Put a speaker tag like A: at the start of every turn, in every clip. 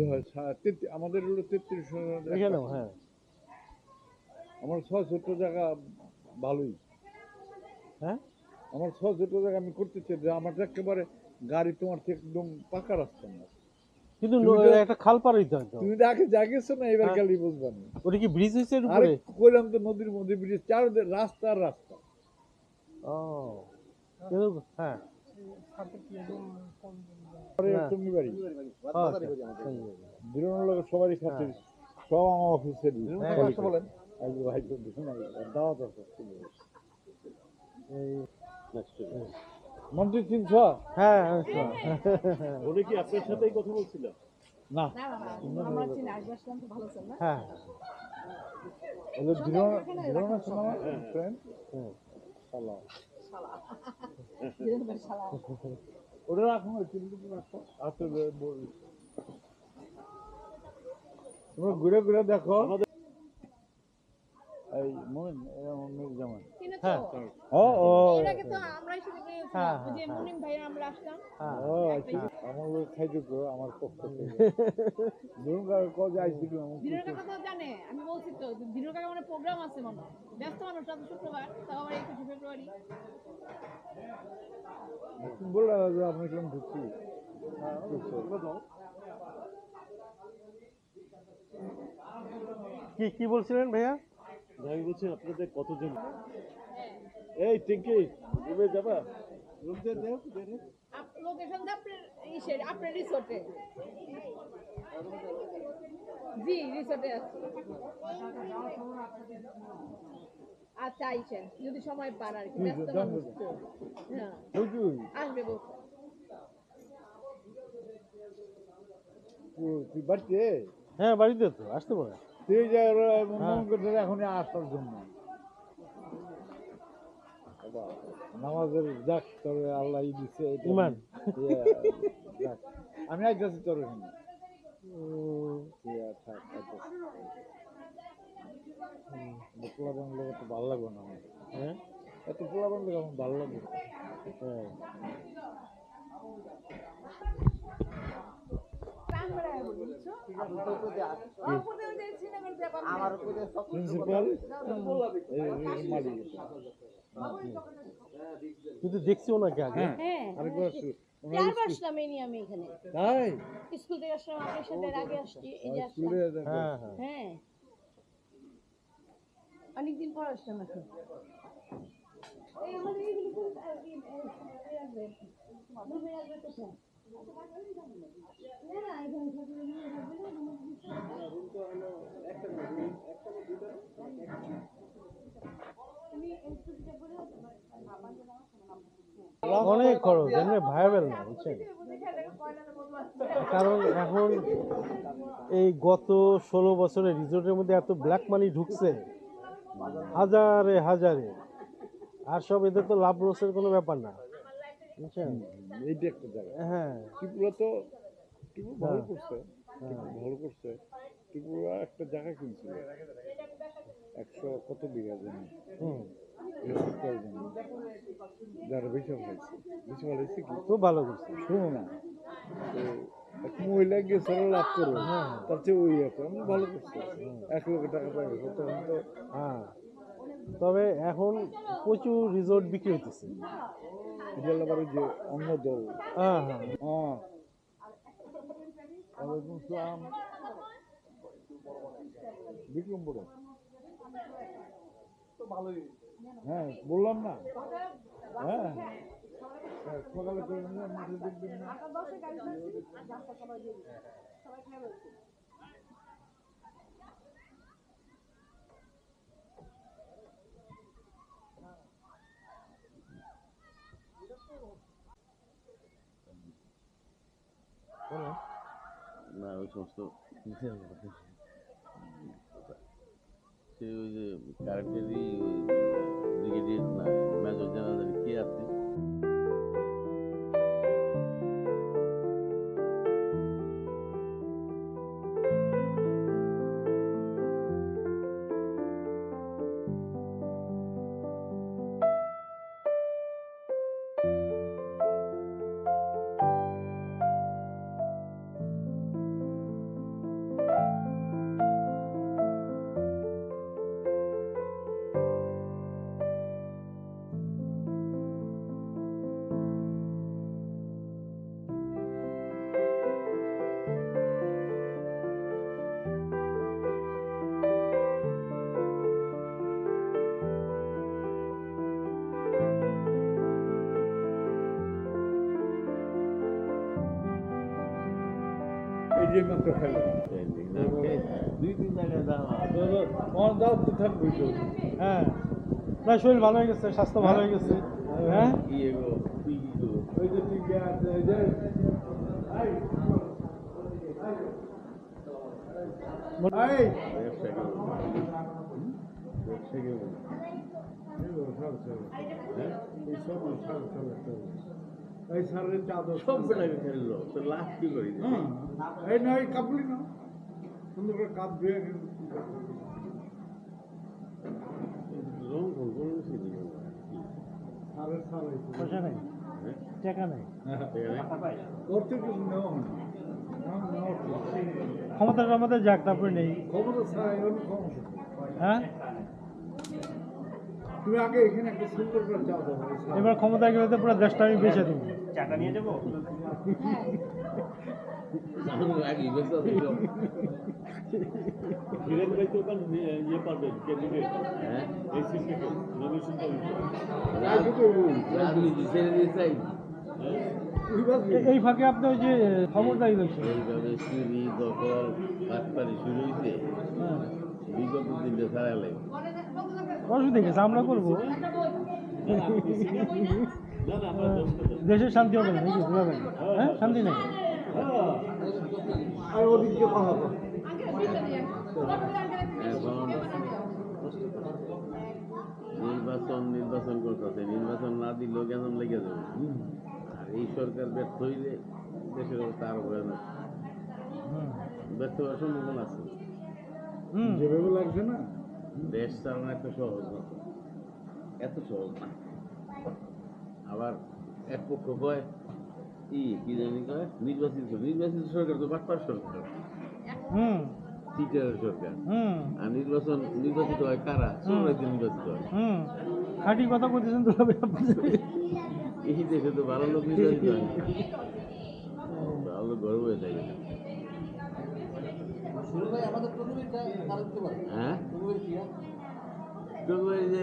A: বোধ হয় আমাদের হলো
B: এখানেও হ্যাঁ।
A: আমার ছোট জায়গা ভালোই।
B: হ্যাঁ?
A: আমার ছোট জায়গা আমি করতে চাই যে আমার একেবারে গাড়ি তোমার থেকে একদম পাকা রাস্তা না।
B: কিন্তু একটা খাল পার হইতে হয়তো
A: তুমি তো আগে জাগেছো না এবার
B: হ্যাঁ।
A: খালি বুঝবা না।
B: ওটা কি ব্রিজ হয়েছে এর উপরে?
A: কইলাম তো নদীর মধ্যে ব্রিজ চার রাস্তা আর রাস্তা।
B: ও। হ্যাঁ। ও, আচ্ছা,
A: লোক সবারই খাতে সব আমার অফিসেরই।
B: হ্যাঁ, বলেন।
A: দাওয়াত আছে মন্ত্রী চিনছ
B: হ্যাঁ আচ্ছা।
C: কি আপনার সাথেই কথা বলছিল?
A: না।
B: হ্যাঁ।
A: ফ্রেন্ড শালা।
D: শালা।
A: ওটা রাখুন চিলগুলো রাখো। হাতে বল। তোমরা ঘুরে ঘুরে দেখো। এই মোমেন মোমেন জামান
B: হ্যাঁ।
A: ও ও।
D: এর আগে তো আমরা এসে পেয়েছিলাম
B: হ্যাঁ,
D: ওই যে
B: হ্যাঁ,
D: মুনিম ভাই আমরা আসলাম।
B: হ্যাঁ।
A: ও আচ্ছা। আমার লোক খাইতে তো আমার পক্ষ থেকে। ধরুন কজ আইছিল
D: দিনের কাকা তো জানে আমি বলছি তো দিনের কাকা মানে প্রোগ্রাম আছে মনে ব্যস্ত মানুষ আজ শুক্রবার তাও আবার একুশে ফেব্রুয়ারি।
A: বললা যে আপনি কেমন ঢুকছি
B: কি কি বলছিলেন ভাইয়া?
C: আমি বলছি আপনাদের কতজন? এই টিঙ্কি রুমে যাবা? রুম দিয়ে দেও দিয়ে দে।
D: লোকেশন আপনার ইসের আপনার রিসোর্টে জি রিসোর্টে আছে। আচ্ছা আইসেন। যদি সময় পান আর কি ব্যস্ত মানুষ তো হ্যাঁ। আসবে বলছে
A: তুই বাড়িতে?
B: হ্যাঁ বাড়িতে তো আসতে পারে।
A: তুই যে
B: হ্যাঁ।
A: এখনই আসার জন্য। নামাজের যাক তবে আল্লাহ ই দিছে
B: ইমান।
A: আমি আইতেছি তোর। পোলা বাংলা তো। ভালো লাগবে না আমার।
B: হ্যাঁ?
A: এত পোলা বাংলা আমার ভালো লাগবে
B: হ্যাঁ
A: প্রিন্সিপাল এই এই মালিক এটা।
B: কিন্তু দেখছিও নাকি আগে
A: হ্যাঁ
D: হ্যাঁ
A: আরেকবার
D: চারবার আসলাম এই নিয়ে আমি এখানে
A: তাই
D: স্কুল থেকে আসলাম আপনার সাথে আগে আসছি এই যে আসলাম
B: হ্যাঁ হ্যাঁ
D: হ্যাঁ অনেকদিন পর আসলাম এখন এই আমাদের এইগুলো খুব, আহ, ই,
B: অনেক খরচ, এমনি ভায়াবেল না, বুঝছেন? কারণ এখন এই গত ষোলো বছরে রিসোর্টের মধ্যে এত ব্ল্যাক মানি ঢুকছে, হাজারে হাজারে। আর সব এদের তো লাভ লসের কোনো ব্যাপার না।
A: এইটা একটা জায়গা।
B: হ্যাঁ।
A: ত্রিপুরা তো ত্রিপুরা ভালো
B: হ্যাঁ।
A: করছে ভালো করছে। ত্রিপুরা একটা জায়গা কিনছিল। একশো কত বিঘা জমি। যারা বেশি হয়েছে বেশি ভালো হয়েছে কি?
B: খুব ভালো করছে।
A: শোনো না। তো এক মহিলা গেছে ওরা লাভ করবে
B: হ্যাঁ।
A: তার চেয়ে ওই আছে আমি ভালো করছে। এক লক্ষ টাকা পাই তখন তো
B: হ্যাঁ। তবে এখন প্রচুর রিসোর্ট বিক্রি হইতেছে।
A: এটা যে অন্য দল।
B: হ্যাঁ হ্যাঁ।
A: হ্যাঁ। ওয়ালাইকুম আসসালাম বিক্রম বড় হ্যাঁ বললাম না। হ্যাঁ। হ্যাঁ, সকালে করে মাঠে দেখবেন না।
C: না ওই সমস্ত সে ওই যে কারেন্টেরই মেজর জেনারেল
A: যে মাত্র খেলো।
C: দুই
A: দাও তো থাকবই তো
B: হ্যাঁ। না, শরীর ভালো হয়ে গেছে, স্বাস্থ্য ভালো হয়ে গেছে। হ্যাঁ?
A: এই সারের চাদর।
C: সব বেটাকে খেললো তো কি করি?
A: এই না এই কাপড়ি না সুন্দর করে কাপ ধুয়ে
C: রং ফোন কোনো
A: সারের সার
B: পয়সা নেই? টাকা নেই?
A: করতে কিছু নেওয়া হয়
B: ক্ষমতাটা আমাদের যাক তারপরে নেই।
A: ক্ষমতা ছাড়া
B: হ্যাঁ?
A: তুমি আগে এখানে একটা সুন্দর করে চাদর
B: এবার ক্ষমতা গেলে তো পুরো দেশটা আমি বেঁচে দেবো।
E: হিরেন ভাই তো ইয়ে ক্যান্ডিডেট
C: হ্যাঁ।
E: এই সিট নমিনেশন
C: রাজনীতি ছেড়ে দিয়ে চাই।
B: এই ফাঁকে আপনার ওই যে খবরদারি রয়েছে
C: এইভাবে চুরি দখল বাটপারি শুরু হয়েছে
B: হ্যাঁ।
C: বিগত দিনে লাগে
B: অসুবিধা আমরা করব। দেশের শান্তি হবে না নাকি? বুঝাবেন হ্যাঁ? শান্তি নেই?
A: আর ওদিকে কথা বল।
C: নির্বাচন নির্বাচন করতেছে। নির্বাচন না দিলেও কেন লেগে যাবে? আর এই সরকার ব্যর্থ হইলে দেশের অবস্থা আরও ভয়ানক। ব্যর্থ হওয়ার সম্ভাবনা আছে।
B: হুম।
A: যেভাবে লাগছে না।
C: দেশ চালানো একটা সহজ না। তো। এত সহজ। না আবার এক পক্ষ কয় ই কি জানি কয় নির্বাচিত নির্বাচিত সরকার তো বাটপার সরকার।
B: হুম।
C: টিচারের সরকার।
B: হুম।
C: আর নির্বাচন নির্বাচিত হয় কারা? সবাইতে নির্বাচিত হয়।
B: হুম। খাঁটি কথা বলতেছেন তো হবে
C: এই দেশে তো ভালো লোক নির্বাচিত হয় ভালো লোক ঘরে বসে থাকে হ্যাঁ? যে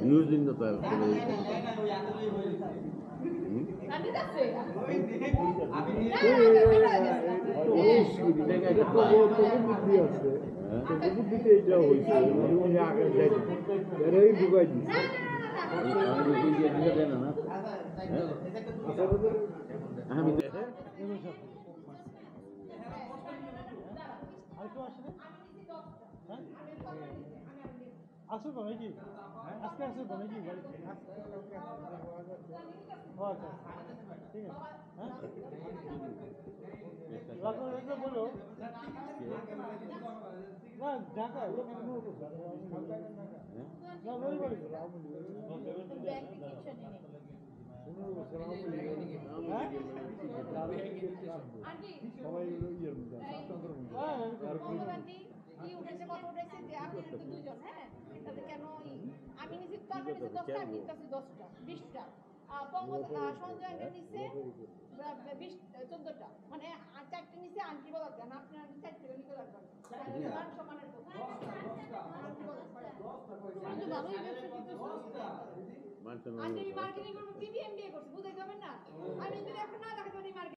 C: ভিউর জন্য তার কোনো ই থাকে না।
B: আসো তো নাকি আজকে আসো তো নাকি ও আচ্ছা ঠিক আছে হ্যাঁ রাখো রেখে বলো না ঢাকা না রবিবারে হ্যাঁ
A: সবাই ইয়ের মধ্যে
B: হ্যাঁ
D: কি উঠেছে কত উঠেছে যে আপনি তো দুজন হ্যাঁ? তাহলে কেন আমি নিচে তরকারি নিচে দশটা আমি নিচে দশটা বিশটা। আহ, সঞ্জয় নিচে বিশ চোদ্দটা। মানে চারটে নিচে আন্টি বলা কেন আপনি চারটে নিতে লাগবেন। সমানের তো, হ্যাঁ? মার্কেটিং করব কি করছে না? আমি যদি এখন না দেখাতে পারি মার্কেটিং